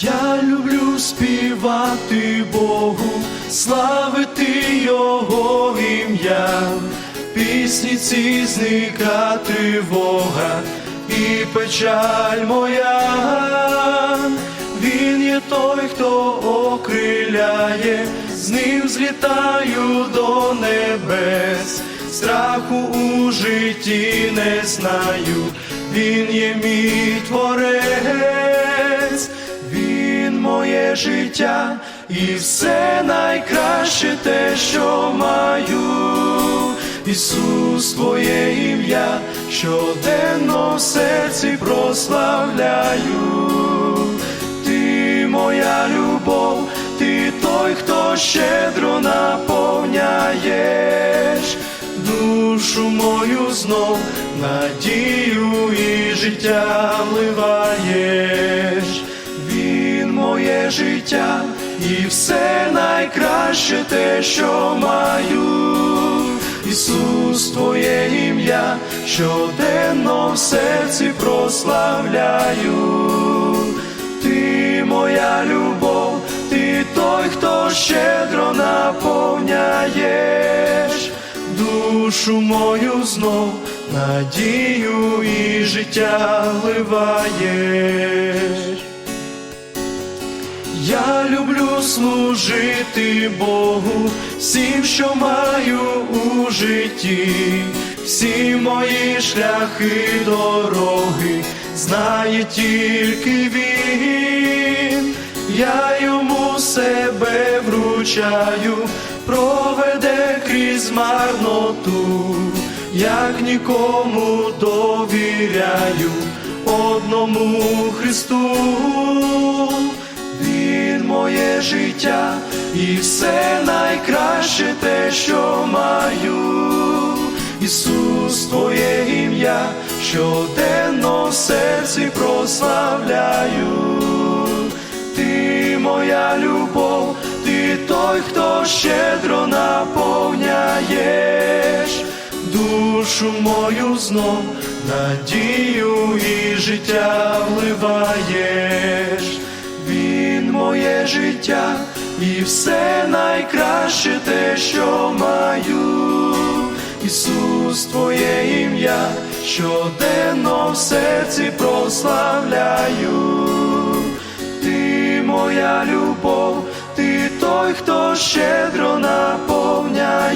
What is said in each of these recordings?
Я люблю співати Богу, славити Його ім'я, пісні ці зника тривога і печаль моя. Він є той, хто окриляє, з ним злітаю до небес, страху у житті не знаю, він є мій творець, моє життя і все найкраще те, що маю. Ісус, Твоє ім'я, щоденно в серці прославляю. Ти моя любов, ти той, хто щедро наповняєш душу мою знов, надію і життя вливаєш. Життя і все найкраще те, що маю. Ісус, Твоє ім'я, щоденно в серці прославляю. Ти моя любов, ти той, хто щедро наповняєш душу мою знов, надію і життя вливаєш. Я люблю служити Богу всім, що маю у житті, всі мої шляхи дороги знає тільки він, я йому себе вручаю, проведе крізь марноту, як нікому довіряю, одному Христу. Він моє життя і все найкраще те, що маю. Ісус, Твоє ім'я, щоденно в серці прославляю. Ти моя любов, ти той, хто щедро наповняєш душу мою знов, надію і життя вливаєш. Моє життя і все найкраще те, що маю. Ісус, Твоє ім'я, щоденно в серці прославляю. Ти моя любов, ти той, хто щедро наповняєш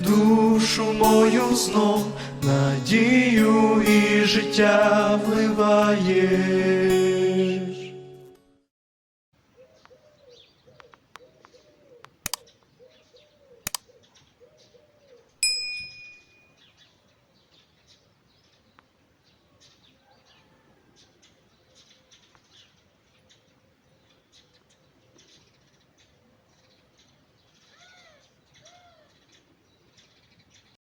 душу мою знов, надію і життя вливаєш.